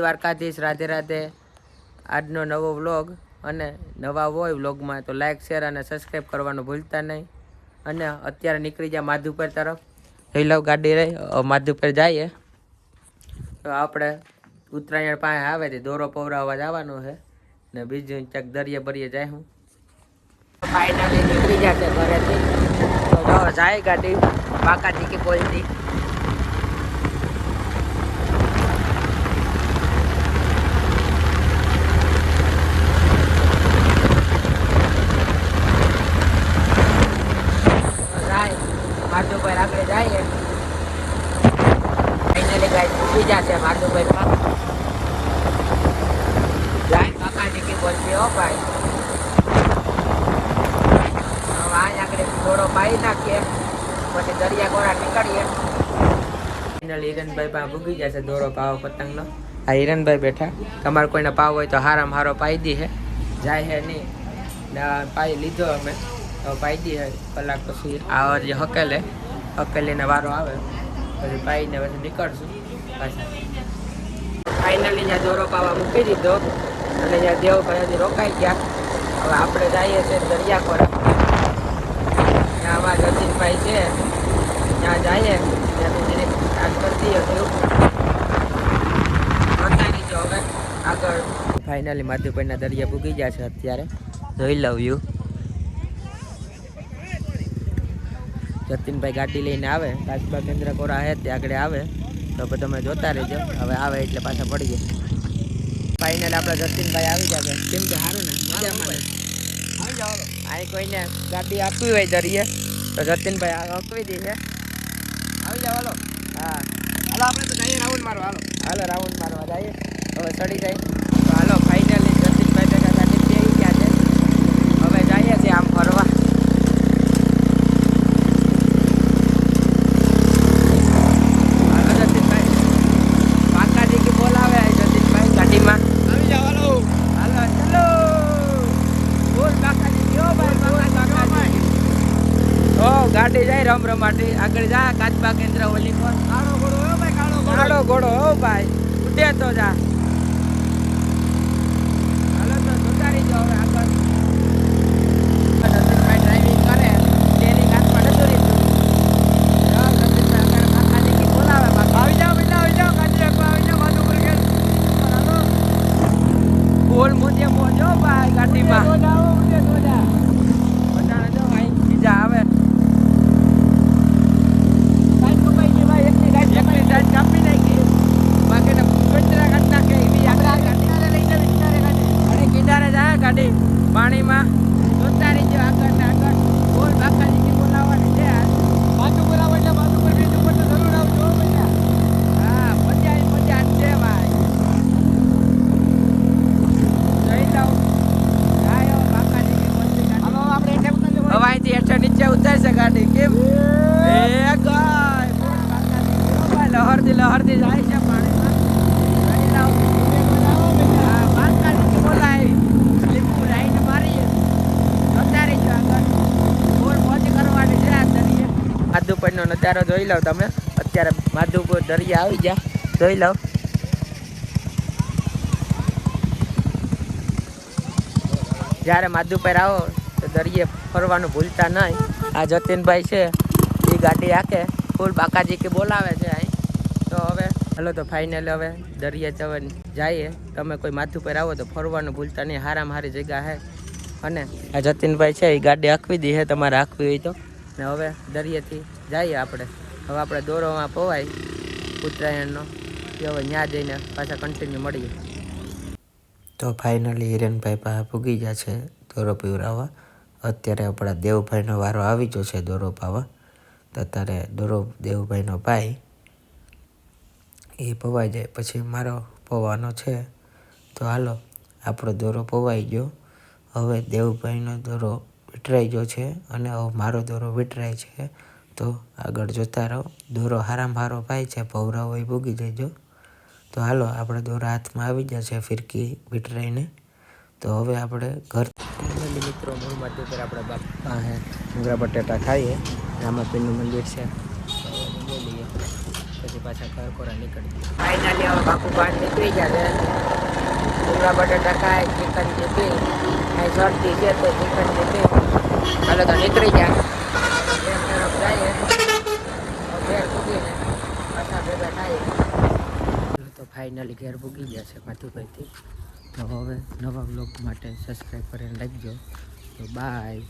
દ્વારકાધીશ, રાધે રાધે. આજનો નવો વ્લોગ અને નવા હોય વ્લોગમાં તો લાઇક શેર અને સબસ્ક્રાઈબ કરવાનું ભૂલતા નહીં. અને અત્યારે નીકળી જાય માધુપર તરફ. લઈ લઉં ગાડી રહી. માધુપર જઈએ. તો આપણે ઉત્તરાયણ પાસે આવે છે. દોરો પૌરાવા જવાનું છે. ને બીજું ચક દરિયે બરિયે જાય હું. ફાઇનલી નીકળી જશે ઘરેથી. જાય ગાડી. બાકાજી કે બોલતી જાય માધુભાઈ આગળ જઈએ જશે માધુભાઈ માં જાય કાકાજી કે હિરણભાઈ પાવો પતંગનો આ હિરણભાઈ બેઠા. તમારે કોઈને પાવ હોય તો હારા હારો પાઈ દી હે. જાય હે નહીં. પાઈ લીધો અમે. તો પાઈ હે કલાક પછી. આ જે હકેલે. હકેલીને વારો આવે, પછી ભાઈને પછી નીકળશું. પાછા. ફાઇનલી જ્યાં દોરો પાવા મૂકી દીધો, અને જ્યાં દેવભાઈ હજી રોકાઈ ગયા, હવે આપણે જઈએ છીએ દરિયાખોરા ત્યાં અમારા જતીનભાઈ છે, ત્યાં જઈએ ત્યાંથી જરીક સ્ટાર્ટ કરી દઈએ બતાવી દીધો હવે આગળ. ફાઇનલી માધુભાઈના દરિયા પૂગી ગયા છે અત્યારે. જોઈ લવ યુ જતીનભાઈ ગાડી લઈને આવે. કાચબા કેન્દ્ર કોરા હે ત્યાં આગળ આવે. તો પછી તમે જોતા રહેજો. હવે આવે એટલે પાછા પડી જાય ફાઇનલ આપણે જતીનભાઈ આવી જશે કેમ કે સારું ને? મજામાં અહીં કોઈને ગાડી આપવી હોય જરીએ તો જતીનભાઈ આપવી દે છે. આવી જાવ હાલો. હા. હાલો આપણે તો જઈએ રાઉન્ડ મારવા હાલો. હાલો રાઉન્ડ મારવા જઈએ. હવે ચડી જાય. તો હાલો ફાઇનલી જતીનભાઈ ભેગા ગાડી બેસી ગયા છે હવે જઈએ છીએ આમ ફરવા હાલો જતીનભાઈ કાકાજી કે બોલાવે આ જતીનભાઈ ગાડીમાં આવી જાવ હાલો હાલો ચલો બોલ કાકાજી કયો ભાઈ બોલ કાકાજી ઓ ગાડી જાય રમ રમાટી. આગળ જા કાચબા કેન્દ્ર ઓલી પર કાળો ઘોડો હો ભાઈ કાળો ઘોડો હો ભાઈ. ઉડે તો જા. પાણીમાં જોતા રહીજો આગળ ને આગળ બોલ બાકાજી બોલાવવાની છે આ. માથું પર આવો એટલે માથું પર બીજું પર તો જરૂર આવજો હો બેટા હા મજા ય મજા જ છે ભાઈ જોઈ લઉં આયો બાકાજી કી બોલતી ગાડી. હાલો આપણે એટલે ઉતારી લેવું. હવે અહીંથી હેઠળ નીચે ઉતરશે ગાડી કેમ એ ગાય બોલ બાકાજી કી. ઓ ભાઈ લહરતી લહરતી જાય છે પાણીમાં જોઈ લઉં હા બાકાજી કી બોલાવી લીંબુ રાઈડ મારીએ જોતા રહીજો આગળ બોલ મોજ કરવાની છે આ દરિયે માધુપરનો નજારો જોઈ લો તમે. અત્યારે માધુપુર દરિયા આવી ગયા. જોઈ લો જ્યારે માધુપર આવો, તો દરિયે ફરવાનું ભૂલતા નહીં. આ જતીનભાઈ છે, એ ગાડી આકે ફૂલ બાકાજી કે બોલાવે છે અહીં. તો હવે, હલો તો ફાઇનલ હવે દરિયે જવા જઈએ. તમે કોઈ માધુપર આવો તો ફરવાનું ભૂલતા નહીં. હારામાં હારી જગ્યા છે અને આ જતીનભાઈ છે, એ ગાડી આખવી દી છે તમારે આખવી હોય તો. ને હવે દરિયેથી જઈએ આપણે. હવે આપણે દોરોમાં પોવાય ઉત્તરાયણનો. એ હવે ત્યાં જઈને પાછા કન્ટિન્યુ મળીએ. તો ફાઇનલી હિરેનભાઈ પાસે પૂગી ગયા છે દોરો પીવરાવવા અત્યારે આપણા દેવભાઈનો વારો આવી ગયો છે દોરો પાવા. તો અત્યારે દોરો દેવભાઈનો ભાઈ એ પવાઈ જાય. પછી મારો પવાનો છે. તો હાલો, આપણો દોરો પવાઈ ગયો. હવે દેવભાઈનો દોરો વિટરાઈ ગયો છે અને હવે મારો દોરો વિટરાય છે તો આગળ જોતા રહો. દોરો હારામાં હારો ભાઈ છે ભવરાઓ એ ભૂગી જજો. તો હાલો આપણે દોરા હાથમાં આવી ગયા છે ફિરકી વિટરાઈને. તો હવે આપણે ઘર મિત્રો મૂળમાં માટે પર આપણે બાપ પાસે ડુંગરા બટેટા ખાઈએ. રામાપીરનું મંદિર છે. તો બોલીએ પછી પાછા પાછા ઘર કોરા નીકળી ફાઇનલી હવે બાપુ બહાર નીકળી ગયા છે. ડુંગળા બટાટા ખાય, ચિકન જે ચીપી અહીં શરદી છે તો ચિકન ચીપી. ચાલો તો નીકળી જાય ઘેર તરફ જઈએ ઘેર પૂગીને પાછા ભેગા થાય તો ફાઇનલી ઘેર પૂગી ગયા છે માધુભાઈથી. તો હવે નવા બ્લોગ માટે સબસ્ક્રાઈબ કરીને રાખજો. તો બાય